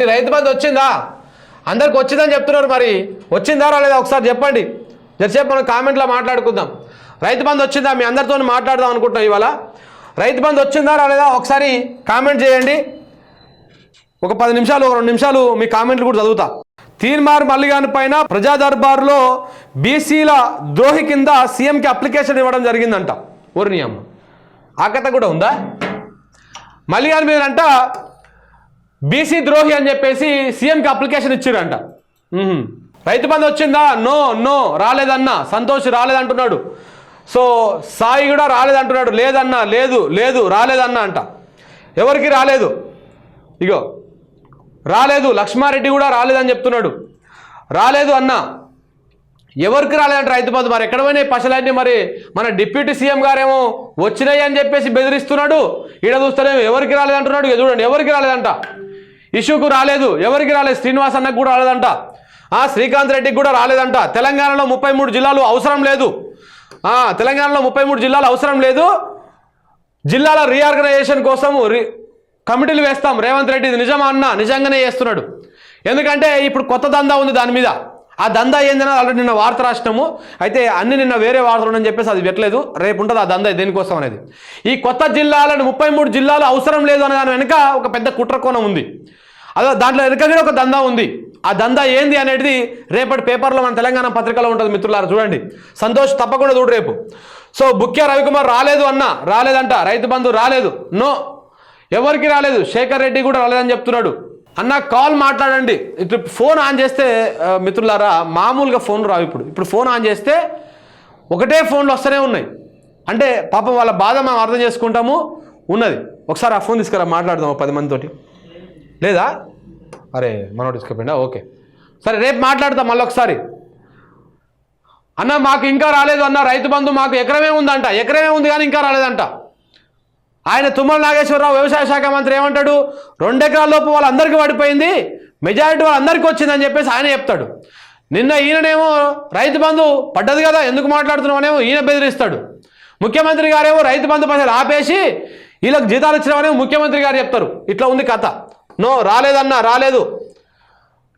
రైతు బంధు వచ్చిందా? అందరికి వచ్చిందని చెప్తున్నారు మరి. వచ్చిందా రాలేదా? ఒకసారి చెప్పండి. జరిసేపు మనం కామెంట్లో మాట్లాడుకుందాం. రైతు బంధు వచ్చిందా? మీ అందరితో మాట్లాడదాం అనుకుంటున్నాం ఇవాళ. రైతు బంధు వచ్చిందా రాలేదా? ఒకసారి కామెంట్ చేయండి. ఒక పది నిమిషాలు ఒక రెండు నిమిషాలు మీ కామెంట్లు కూడా చదువుతా. తీన్మార్ మల్లిగాని పైన ప్రజా దర్బార్లో బీసీల ద్రోహి కింద సీఎంకి అప్లికేషన్ ఇవ్వడం జరిగిందంట. ఊరిని నియమం ఆ కథ కూడా ఉందా? మల్లిగాని మీద అంట బీసీ ద్రోహి అని చెప్పేసి సీఎంకి అప్లికేషన్ ఇచ్చిరంట. రైతు బంధు వచ్చిందా? నో నో రాలేదన్నా. సంతోష్ రాలేదంటున్నాడు. సో సాయి కూడా రాలేదంటున్నాడు. లేదన్నా లేదు లేదు రాలేదన్నా అంట. ఎవరికి రాలేదు? ఇగో రాలేదు లక్ష్మారెడ్డి కూడా రాలేదని చెప్తున్నాడు. రాలేదు అన్న. ఎవరికి రాలేదంట రైతు బంధు? మరి ఎక్కడ పోయినాయి పశలన్నీ మరి మన డిప్యూటీ సీఎం గారేమో వచ్చినాయి అని చెప్పేసి బెదిరిస్తున్నాడు. ఈడ చూస్తేనేమో ఎవరికి రాలేదంటున్నాడు? చూడండి ఎవరికి రాలేదంట? ఇష్యూకు రాలేదు. ఎవరికి రాలేదు? శ్రీనివాస్ అన్నకు కూడా రాలేదంట. ఆ శ్రీకాంత్ రెడ్డికి కూడా రాలేదంట. తెలంగాణలో ముప్పై మూడు జిల్లాలు అవసరం లేదు. తెలంగాణలో ముప్పై మూడు జిల్లాలు అవసరం లేదు. జిల్లాల రీఆర్గనైజేషన్ కోసం రి- కమిటీలు వేస్తాం. రేవంత్ రెడ్డి ఇది నిజమా అన్న? నిజంగానే చేస్తున్నాడు. ఎందుకంటే ఇప్పుడు కొత్త దందా ఉంది దాని మీద. ఆ దందా ఏందన్నా ఆల్రెడీ నిన్న వార్త రాసినాము. అయితే అన్ని నిన్న వేరే వార్తలు అని చెప్పేసి అది పెట్టలేదు. రేపు ఉంటుంది ఆ దందా దేనికోసం అనేది. ఈ కొత్త జిల్లాలను ముప్పై మూడు జిల్లాలు అవసరం లేదు అనే దాని వెనుక ఒక పెద్ద కుట్రకోణం ఉంది. అదో దాంట్లో వెనుక కూడా ఒక దందా ఉంది. ఆ దందా ఏంది అనేది రేపటి పేపర్లో మన తెలంగాణ పత్రికలో ఉంటుంది మిత్రులారా చూడండి. సంతోష్ తప్పకుండా చూడు రేపు. సో బుక్య రవికుమార్ రాలేదు అన్న రాలేదంట. రైతు బంధు రాలేదు. నో. ఎవరికి రాలేదు? శేఖర్ రెడ్డి కూడా రాలేదని చెప్తున్నాడు. అన్న కాల్ మాట్లాడండి. ఇప్పుడు ఫోన్ ఆన్ చేస్తే మిత్రులారా మామూలుగా ఫోన్ రావు ఇప్పుడు. ఇప్పుడు ఫోన్ ఆన్ చేస్తే ఒకటే ఫోన్లు వస్తూనే ఉన్నాయి. అంటే పాపం వాళ్ళ బాధ మనం అర్థం చేసుకుంటాము. ఉన్నది. ఒకసారి ఆ ఫోన్ తీసుకురా మాట్లాడదాం ఒక పది మందితోటి. లేదా? అరే మనోడు తీసుకుపోయిందా ఓకే. సరే రేపు మాట్లాడతాం మళ్ళీ ఒకసారి అన్న మాకు ఇంకా రాలేదు అన్న. రైతు బంధు మాకు ఎకరమే ఉందంట. ఎకరమే ఉంది కానీ ఇంకా రాలేదంట. ఆయన తుమ్మల నాగేశ్వరరావు వ్యవసాయ శాఖ మంత్రి ఏమంటాడు? రెండు లోపు వాళ్ళందరికీ పడిపోయింది. మెజారిటీ వాళ్ళందరికీ వచ్చిందని చెప్పేసి ఆయన చెప్తాడు. నిన్న ఈయననేమో రైతు బంధు పడ్డది కదా ఎందుకు మాట్లాడుతున్నామనేమో ఈయన బెదిరిస్తాడు. ముఖ్యమంత్రి గారేమో రైతు బంధు పైసలు ఆపేసి వీళ్ళకి జీతాలు ఇచ్చినామనేమో ముఖ్యమంత్రి గారు చెప్తారు. ఇట్లా ఉంది కథ. నో రాలేదన్నా రాలేదు.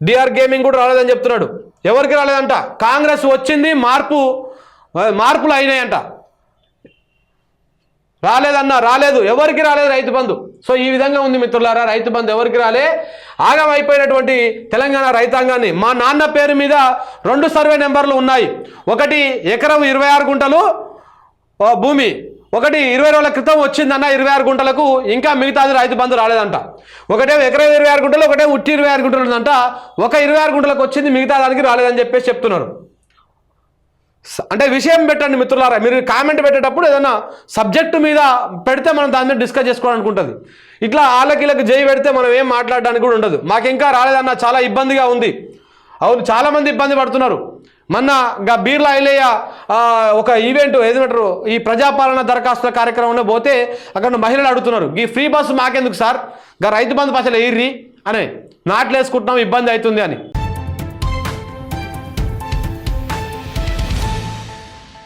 డిఆర్ గేమింగ్ కూడా రాలేదని చెప్తున్నాడు. ఎవరికి రాలేదంట? కాంగ్రెస్ వచ్చింది మార్పు మార్పులు అయినాయంట. రాలేదన్నా రాలేదు. ఎవరికి రాలేదు రైతు బంధు? సో ఈ విధంగా ఉంది మిత్రులారా రైతు బంధు ఎవరికి రాలే? ఆగమైపోయినటువంటి తెలంగాణ రైతాంగాన్ని. మా నాన్న పేరు మీద రెండు సర్వే నెంబర్లు ఉన్నాయి. ఒకటి ఎకరం ఇరవై ఆరు గుంటలు భూమి. ఒకటి ఇరవై రోజుల క్రితం వచ్చిందన్న ఇరవై ఆరు గుంటలకు ఇంకా మిగతాది రైతు బంధు రాలేదంట. ఒకటే ఎకరే ఇరవై ఆరు గుంటలు ఒకటే ఉట్టి ఇరవై ఆరు గుంటలు ఉందంట. ఒక ఇరవై ఆరు గుంటలకు వచ్చింది మిగతా దానికి రాలేదని చెప్పేసి చెప్తున్నారు. స- అంటే విషయం పెట్టండి మిత్రులారా. మీరు కామెంట్ పెట్టేటప్పుడు ఏదైనా సబ్జెక్టు మీద పెడితే మనం దాని మీద డిస్కస్ చేసుకోవడానికి ఉంటుంది ఇట్లా ఆలకిలకు జై పెడితే మనం ఏం మాట్లాడడానికి కూడా ఉండదు. మాకు ఇంకా రాలేదన్న చాలా ఇబ్బందిగా ఉంది. అవును చాలామంది ఇబ్బంది పడుతున్నారు. మొన్న గా బీర్లా ఐలయ్య ఒక ఈవెంట్ ఏదంటారు ఈ ప్రజాపాలన దరఖాస్తుల కార్యక్రమంలో పోతే అక్కడ మహిళలు అడుగుతున్నారు ఈ ఫ్రీ బస్సు మాకెందుకు సార్? గా రైతు బంధు పైసలు ఎయిర్రి అని. నాట్లు వేసుకుంటున్నాం ఇబ్బంది అవుతుంది అని.